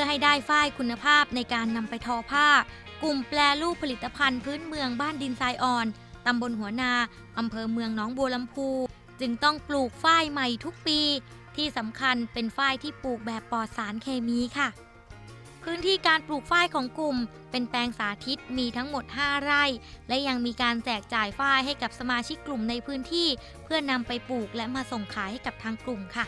พื่อให้ได้ฝ้ายคุณภาพในการนำไปทอผ้า กลุ่มแปรรูปผลิตภัณฑ์พื้นเมืองบ้านดินทรายอ่อนตำบลหัวนาอำเภอเมืองหนองบัวลำพู จึงต้องปลูกฝ้ายใหม่ทุกปี ที่สำคัญเป็นฝ้ายที่ปลูกแบบปลอดสารเคมีค่ะ พื้นที่การปลูกฝ้ายของกลุ่ม เป็นแปลงสาธิตมีทั้งหมด 5 ไร่ และยังมีการแจกจ่ายฝ้ายให้กับสมาชิกกลุ่มในพื้นที่ เพื่อนำไปปลูกและมาส่งขายให้กับทางกลุ่มค่ะ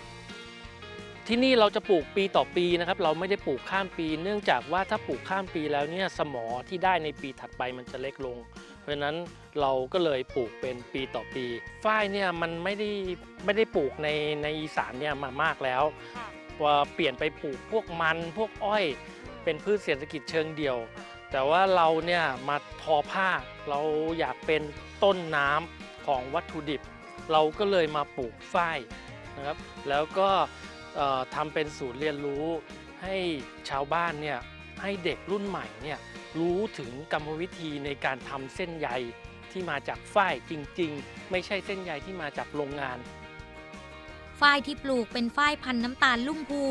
ที่นี่เราจะปลูกปีต่อปีนะครับ เราไม่ได้ปลูกข้ามปี เนื่องจากว่าถ้าปลูกข้ามปีแล้วเนี่ยสมอที่ได้ในปีถัดไปมันจะเล็กลง เพราะฉะนั้นเราก็เลยปลูกเป็นปีต่อปี ฝ้ายเนี่ยมันไม่ได้ไม่ได้ปลูกในในอีสานเนี่ยมามากแล้วว่าเปลี่ยนไปปลูกพวกมันพวกอ้อย เป็นพืชเศรษฐกิจเชิงเดี่ยว แต่ว่าเราเนี่ยมาทอผ้าเราอยากเป็นต้นน้ำของวัตถุดิบ เราก็เลยมาปลูกฝ้ายนะครับ แล้วก็เอ่อ ทำเป็นศูนย์เรียนรู้ให้ชาวบ้านเนี่ยให้เด็กรุ่นใหม่เนี่ยรู้ถึงกรรมวิธีในการทำเส้นใยที่มาจากฝ้ายจริง ๆ ไม่ใช่เส้นใยที่มาจากโรงงาน ฝ้ายที่ปลูกเป็นฝ้ายพันธุ์น้ำตาลลุ่มพู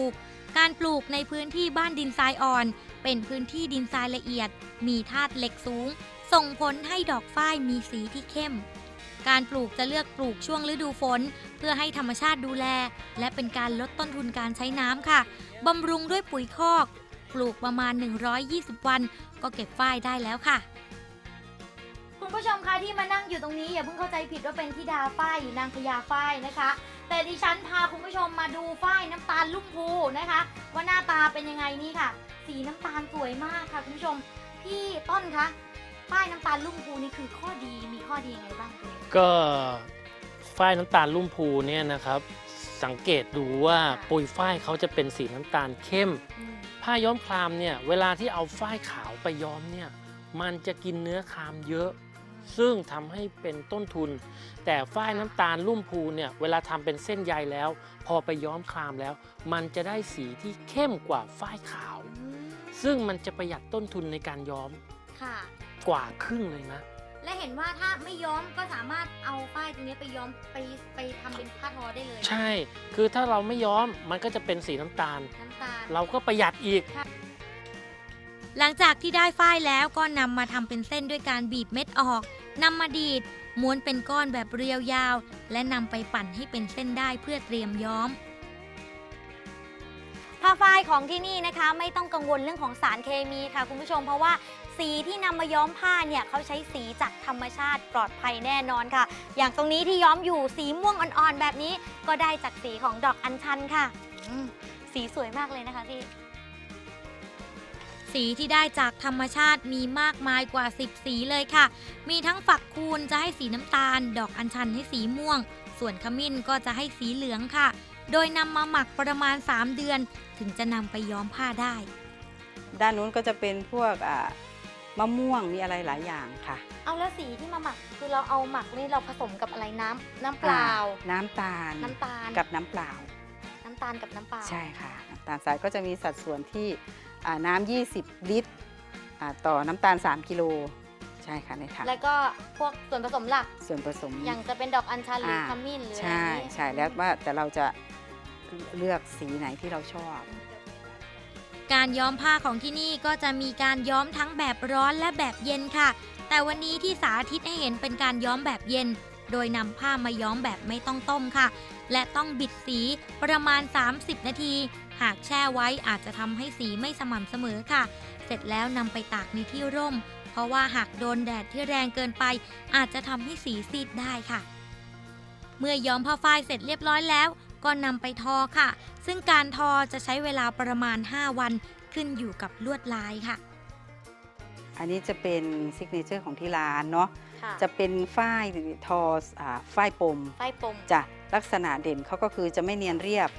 การปลูกในพื้นที่บ้านดินทรายอ่อน เป็นพื้นที่ดินทรายละเอียด มีธาตุเหล็กสูง ส่งผลให้ดอกฝ้ายมีสีที่เข้ม การปลูกจะเลือกปลูกช่วงฤดูฝน เพื่อให้ธรรมชาติดูแล และเป็นการลดต้นทุนการใช้น้ำค่ะบำรุงด้วยปุ๋ยคอก ปลูกประมาณ 120 วัน ก็เก็บฝ้ายได้แล้วค่ะ คุณผู้ชมคะที่มานั่งอยู่ตรงนี้อย่าเพิ่งเข้าใจผิดว่าเป็นธิดาฝ้ายหรือนางพญาฝ้ายนะคะ แต่ดิฉันพาคุณผู้ชมมาดูฝ้ายน้ำตาลลุ่มพูนะคะ ว่าหน้าตาเป็นยังไงนี่ค่ะ สีน้ำตาลสวยมากค่ะคุณผู้ชม พี่ต้นคะ ฝ้ายน้ำตาลลุ่มพูนี่คือข้อดีมีข้อดียังไงบ้างคุณก็ฝ้ายน้ำตาลลุ่มพูเนี่ยนะครับ สังเกตดูว่าปุยฝ้ายเขาจะเป็นสีน้ำตาลเข้ม อืมผ้าย้อมคลามเนี่ยเวลาที่เอาฝ้ายขาวไปย้อมเนี่ยมันจะกินเนื้อคลามเยอะ ซึ่งทำให้เป็นต้นทุน แต่ฝ้ายน้ำตาลลุ่มพูเนี่ยเวลาทำเป็นเส้นใยแล้ว พอไปย้อมคลามแล้ว มันจะได้สีที่เข้มกว่าฝ้ายขาว อืมซึ่งมันจะประหยัดต้นทุนในการย้อม ค่ะ กว่าครึ่งเลยนะ และเห็นว่าถ้าไม่ย้อมก็สามารถเอาฝ้ายตรงนี้ไปย้อมไปไปทำเป็นผ้าทอได้เลยใช่ คือถ้าเราไม่ย้อมมันก็จะเป็นสีน้ำตาล น้ำตาล เราก็ประหยัดอีก หลังจากที่ได้ฝ้ายแล้วก็นำมาทำเป็นเส้นด้วยการบีบเม็ดออกนำมาดีดม้วนเป็นก้อนแบบเรียวยาว และนำไปปั่นให้เป็นเส้นได้เพื่อเตรียมย้อม ผ้าฝ้ายของที่นี่นะคะ ไม่ต้องกังวลเรื่องของสารเคมีค่ะคุณผู้ชมเพราะว่า สีที่นำมาย้อมผ้าเนี่ยเขาใช้สีจากธรรมชาติปลอดภัยแน่นอนค่ะ อย่างตรงนี้ที่ย้อมอยู่สีม่วงอ่อนๆ แบบนี้ก็ได้จากสีของดอกอัญชันค่ะอืมสีสวยมากเลยนะคะพี่ สีที่ได้จากธรรมชาติมีมากมายกว่า 10 สีเลยค่ะ มีทั้งฝักคูณจะให้สีน้ำตาล ดอกอัญชันให้สีม่วง ส่วนขมิ้นก็จะให้สีเหลืองค่ะ โดยนำมาหมักประมาณ 3 เดือน ถึงจะนำไปย้อมผ้าได้ ด้านนู้นก็จะเป็นพวกอ่า มะม่วงมีอะไรหลายอย่างค่ะเอาแล้วสีที่มาหมักคือเราเอาหมักนี่เราผสมกับอะไรน้ำน้ำเปล่า อ่น้ำตาลน้ำตาลกับน้ำเปล่า น้ำตาลกับน้ำเปล่าใช่ค่ะน้ำตาลทรายก็จะมีสัดส่วนที่อ่าน้ำ20 ลิตรอ่าต่อน้ำตาล 3 กิโลใช่ค่ะในถังแล้วก็พวกส่วนผสมหลัก ส่วนผสม อย่างจะเป็นดอกอัญชันหรืออา ขมิ้นหรืออะไรใช่นี้ ใช่แล้วว่าแต่เราจะเลือกสีไหนที่เราชอบ การย้อมผ้าของที่นี่ก็จะมีการย้อมทั้งแบบร้อนและแบบเย็นค่ะ แต่วันนี้ที่สาธิตให้เห็นเป็นการย้อมแบบเย็น โดยนำผ้ามาย้อมแบบไม่ต้องต้มค่ะ และต้องบิดสีประมาณ 30 นาที หากแช่ไว้อาจจะทำให้สีไม่สม่ำเสมอค่ะ เสร็จแล้วนำไปตากในที่ร่ม เพราะว่าหากโดนแดดที่แรงเกินไป อาจจะทำให้สีซีดได้ค่ะ เมื่อย้อมผ้าฝ้ายเสร็จเรียบร้อยแล้ว ก็นำไปทอค่ะ ซึ่งการทอจะใช้เวลาประมาณ 5 วันขึ้นอยู่กับลวดลายค่ะ อันนี้จะเป็นซิกเนเจอร์ของที่ร้านเนาะจะจะเป็นฝ้ายทออ่าฝ้ายปมฝ้ายปมจะลักษณะเด่นเขาก็คือจะไม่เนียนเรียบ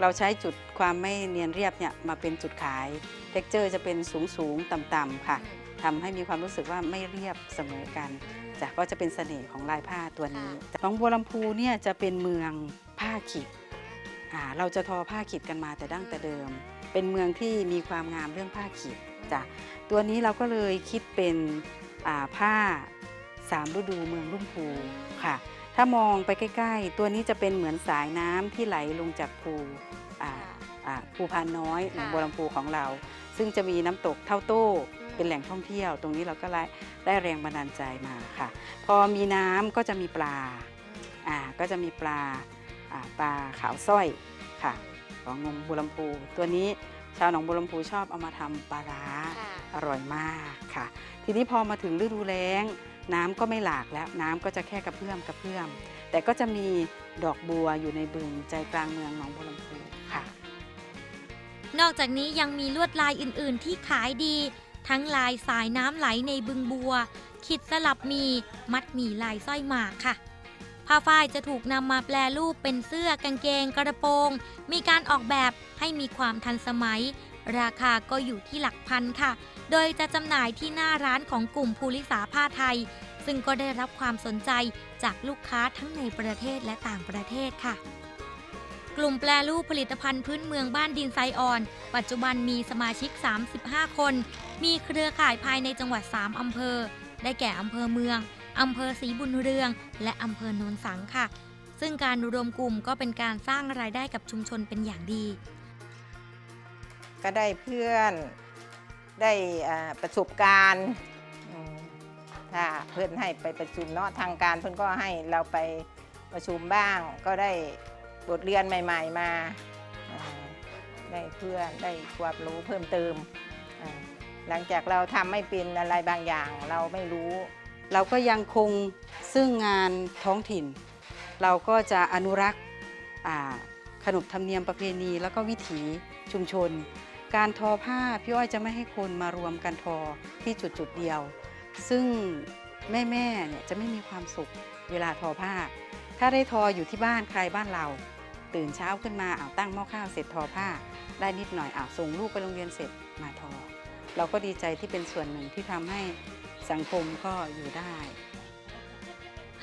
เราใช้จุดความไม่เนียนเรียบเนี่ยมาเป็นจุดขายเท็กเจอร์จะเป็นสูงสูงต่ำต่ำๆค่ะทำให้มีความรู้สึกว่าไม่เรียบเสมอกันจ้ะก็จะเป็นเสน่ห์ของลายผ้าตัวนี้แต่น้องบัวลำพูเนี่ยจะเป็นเมืองผ้าขีด อ่าเราจะทอผ้าขีดกันมาแต่ดั้งแต่เดิม เป็นเมืองที่มีความงามเรื่องผ้าขีดจ้ะตัวนี้เราก็เลยคิดเป็นอ่าผ้าสามฤดูเมืองลุ่มพูค่ะ ถ้ามองไปใกล้ ๆ ตัวนี้จะเป็นเหมือนสายน้ำที่ไหลลงจากภูอ่าอ่าภูพานน้อยหนองค่ะบัวลำพูของเรา ซึ่งจะมีน้ำตกเท่าโต้อืมเป็นแหล่งท่องเที่ยว ตรงนี้เราก็ได้ได้แรงบันดาลใจมาค่ะ พอมีน้ำก็จะมีปลาอ่าก็จะมีปลาอ่า ปลาขาวสร้อยค่ะ ของหนองบัวลำพูตัวนี้ชาวหนองบัวลำพูชอบเอามาทำปลาร้าค่ะอร่อยมากค่ะ ทีนี้พอมาถึงฤดูแล้ง น้ำก็ไม่หลากแล้วน้ำก็จะแค่กระเพื่อมกระเพื่อม แต่ก็จะมีดอกบัวอยู่ในบึงใจกลางเมืองหนองบัวลำพูค่ะ นอกจากนี้ยังมีลวดลายอื่น ๆ ที่ขายดี ทั้งลายสายน้ำไหลในบึงบัว ขิดสลับมีมัดหมี่ลายสร้อยหมากค่ะ ผ้าฝ้ายจะถูกนำมาแปลรูปเป็นเสื้อกางเกงกระโปรง มีการออกแบบให้มีความทันสมัย ราคาก็อยู่ที่หลักพันค่ะ โดยจะจำหน่ายที่หน้าร้านของกลุ่มภูริสาผ้าไทย ซึ่งก็ได้รับความสนใจจากลูกค้าทั้งในประเทศและต่างประเทศค่ะกลุ่มแปรรูปผลิตภัณฑ์พื้นเมืองบ้านดินไซอ่อน ปัจจุบันมีสมาชิก 35 คน มีเครือข่ายภายในจังหวัด 3 อำเภอ ได้แก่อำเภอเมือง อำเภอศรีบุญเรือง และอำเภอโนนสังค่ะ ซึ่งการรวมกลุ่มก็เป็นการสร้างรายได้กับชุมชนเป็นอย่างดี ก็ได้เพื่อนได้อ่าประสบการณ์อืมถ้าเพื่อนให้ไปประชุมเนาะทางการเพื่อนก็ให้เราไปประชุมบ้าง ก็ได้บทเรียนใหม่ ๆ มาอ่าได้เพื่อนได้ความรู้เพิ่มเติมอ่าหลังจากเราทำไม่เป็นอะไรบางอย่างเราไม่รู้ เราก็ยังคงซึ่งงานท้องถิ่น เราก็จะอนุรักษ์ขนบธรรมเนียมประเพณี แล้วก็วิถีชุมชน การทอผ้าพี่อ้อยจะไม่ให้คนมารวมกันทอที่จุดจุดเดียว ซึ่งแม่ๆเนี่ยจะไม่มีความสุขเวลาทอผ้า ถ้าได้ทออยู่ที่บ้านใครบ้านเรา ตื่นเช้าขึ้นมาอ้าวตั้งหม้อข้าวเสร็จทอผ้า ได้นิดหน่อยอ้าวส่งลูกไปโรงเรียนเสร็จมาทอ เราก็ดีใจที่เป็นส่วนหนึ่งที่ทำให้ สังคมก็อยู่ได้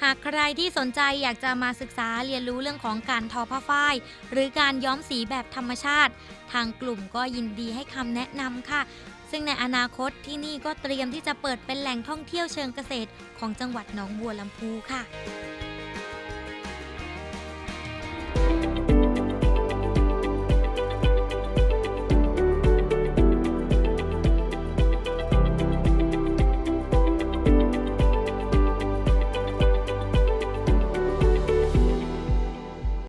หากใครที่สนใจอยากจะมาศึกษาเรียนรู้เรื่องของการทอผ้าฝ้าย หรือการย้อมสีแบบธรรมชาติ ทางกลุ่มก็ยินดีให้คำแนะนำค่ะ ซึ่งในอนาคตที่นี่ก็เตรียมที่จะเปิดเป็นแหล่งท่องเที่ยวเชิงเกษตร ของจังหวัดหนองบัวลำพูค่ะ